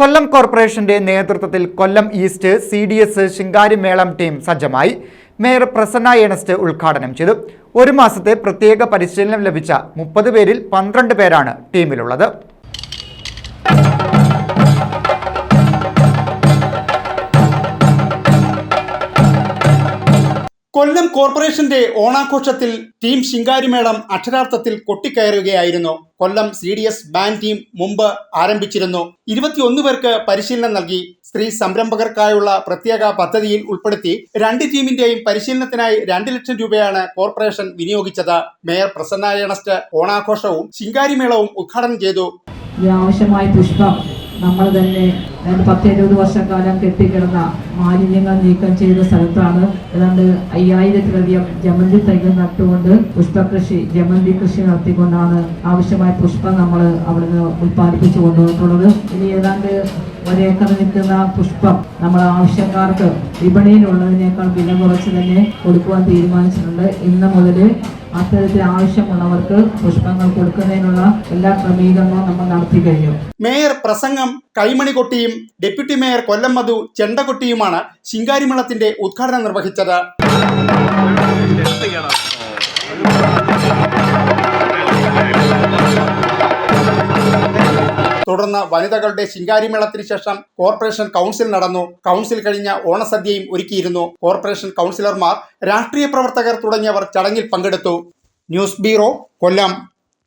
കൊല്ലം കോർപ്പറേഷന്റെ നേതൃത്വത്തിൽ Kollam east C D S Shinkarimelam team സജ്ജമായി. മേയർ പ്രസന്ന ഏണസ്റ്റ് ഉദ്ഘാടനം ചെയ്തു. ഒരു മാസത്തെ പ്രത്യേക പരിശീലനം ലഭിച്ച മുപ്പത് പേരിൽ പന്ത്രണ്ട് പേരാണ് ടീമിലുള്ളത്. കൊല്ലം കോർപ്പറേഷന്റെ ഓണാഘോഷത്തിൽ ടീം ശിങ്കാരിമേളം അക്ഷരാർത്ഥത്തിൽ കൊട്ടിക്കയറുകയായിരുന്നു. Kollam C D S band team മുമ്പ് ആരംഭിച്ചിരുന്നു. ഇരുപത്തിയൊന്ന് പേർക്ക് പരിശീലനം നൽകി സ്ത്രീ സംരംഭകർക്കായുള്ള പ്രത്യേക പദ്ധതിയിൽ ഉൾപ്പെടുത്തി രണ്ട് ടീമിന്റെയും പരിശീലനത്തിനായി രണ്ട് ലക്ഷം രൂപയാണ് കോർപ്പറേഷൻ വിനിയോഗിച്ചത്. മേയർ പ്രസന്നായണസ്റ്റ് ഓണാഘോഷവും ശിങ്കാരിമേളവും ഉദ്ഘാടനം ചെയ്തു. ആവശ്യമായ പുഷ്പം നമ്മൾ തന്നെ പത്ത് എഴുപത് വർഷക്കാലം കെട്ടിക്കിടന്ന മാലിന്യങ്ങൾ നീക്കം ചെയ്ത സ്ഥലത്താണ് ഏതാണ്ട് അയ്യായിരത്തിലധികം ജമന്തി തൈകൾ നട്ടുകൊണ്ട് പുഷ്പകൃഷി ജമന്തി കൃഷി നടത്തിക്കൊണ്ടാണ് ആവശ്യമായ പുഷ്പം നമ്മൾ അവിടുന്ന് ഉൽപ്പാദിപ്പിച്ചു കൊണ്ടുവന്നിട്ടുള്ളത്. ഇനി ഏതാണ്ട് ഒരേക്കർ നിൽക്കുന്ന പുഷ്പം നമ്മൾ ആവശ്യക്കാർക്ക് വിപണിയിലുള്ളതിനേക്കാൾ വില കുറച്ച് തന്നെ കൊടുക്കുവാൻ തീരുമാനിച്ചിട്ടുണ്ട്. ഇന്ന് മുതൽ അത്തരത്തിൽ ആവശ്യമുള്ളവർക്ക് പുഷ്പങ്ങൾ കൊടുക്കുന്നതിനുള്ള എല്ലാ ക്രമീകരണവും നമ്മൾ നടത്തി കഴിഞ്ഞു. മേയർ പ്രസംഗം കൈമണി കൊട്ടിയും ഡെപ്യൂട്ടി മേയർ കൊല്ലം മധു ചെണ്ടകൊട്ടിയുമാണ് ശിങ്കാരിമേളത്തിന്റെ ഉദ്ഘാടനം നിർവഹിച്ചത്. തുടർന്ന് വനിതകളുടെ ശിങ്കാരിമേളത്തിന് ശേഷം കോർപ്പറേഷൻ കൗൺസിൽ നടന്നു. കൗൺസിൽ കഴിഞ്ഞ ഓണസദ്യയും ഒരുക്കിയിരുന്നു. കോർപ്പറേഷൻ കൗൺസിലർമാർ രാഷ്ട്രീയ പ്രവർത്തകർ തുടങ്ങിയവർ ചടങ്ങിൽ പങ്കെടുത്തു. News bureau Kollam.